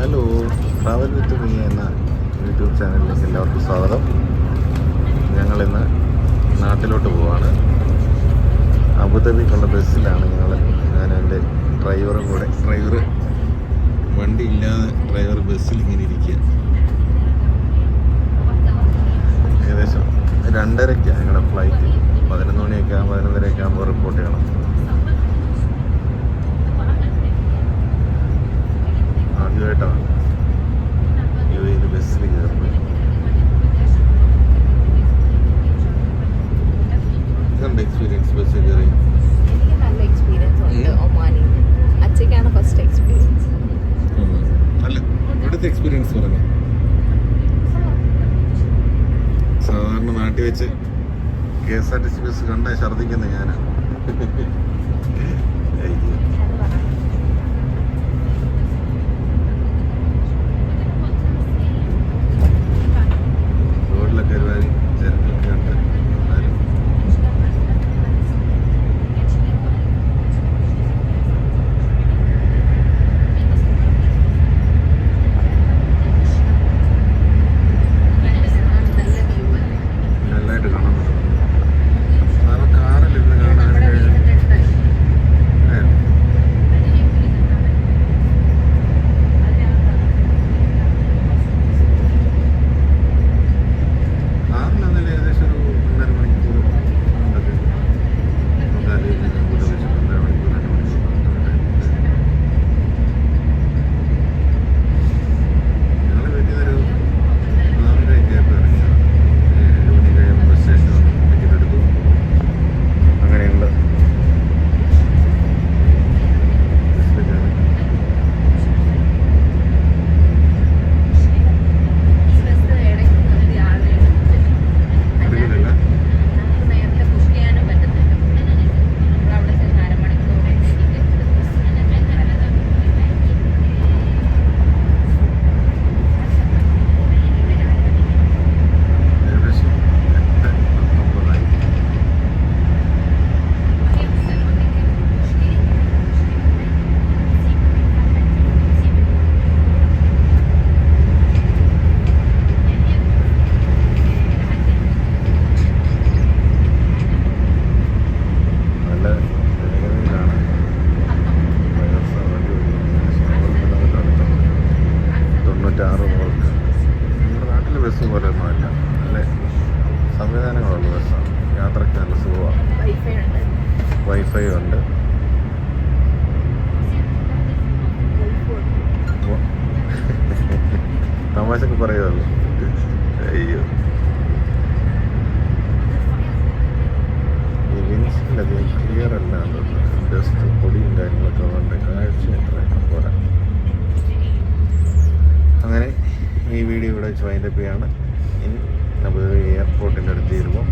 Hello travel with me എന്ന YouTube ചാനലിലേക്ക് എല്ലാവർക്കും സ്വാഗതം. ഞങ്ങളിന്ന് നാട്ടിലോട്ട് പോവാണ്. അബുദാബിക്കുള്ള ബസ്സിലാണ് ഞങ്ങൾ ഞാൻ എന്റെ ഡ്രൈവറും കൂടെ. ഡ്രൈവർ വണ്ടി ഇല്ലാതെ ഡ്രൈവർ ബസ്സിൽ ഇങ്ങനെ ഇരിക്കുക ഏകദേശം രണ്ടരയ്ക്കാണ് ഞങ്ങളുടെ ഫ്ലൈറ്റ് പതിനൊന്ന് മണിയൊക്കെ ആകുമ്പോൾ പതിനൊന്നരയൊക്കെ ആകുമ്പോൾ റിപ്പോർട്ട് ചെയ്യണം. എക്സ്പീരിയൻസ് ബസ്സിൽ കയറി നല്ല എക്സ്പീരിയൻസ് ഉണ്ട് ഒമാനിൽ അച്ഛക്കാണ് ഫസ്റ്റ് എക്സ്പീരിയൻസ് നല്ല അല്ല ഇവിടുത്തെ എക്സ്പീരിയൻസ് പറഞ്ഞു? സാധാരണ നാട്ടിൽ വെച്ച് K S R T C bus കണ്ട ഛർദ്ദിക്കുന്നത് ഞാനാ. നമ്മുടെ ബസ് പോലെയൊന്നുമല്ല. നല്ല സംവിധാനങ്ങളുള്ള ബസ്സാണ്. യാത്രയ്ക്ക് നല്ല സുഖമാണ് വൈഫൈ ഉണ്ട്. തമാശക്ക് പറയുമല്ലോ അയ്യോ. ഈ വിൻസിലത് ക്ലിയർ അല്ല ജസ്റ്റ് പൊടിയും കാര്യങ്ങളൊക്കെ ഉണ്ട് കാഴ്ച എത്ര പോരാ. കാണിച്ച് വൈൻഡപ്പ് ചെയ്യാണ് ഇനി നമ്മൾ എയർപോർട്ടിന്റെ അടുത്ത് ചേരുമ്പോൾ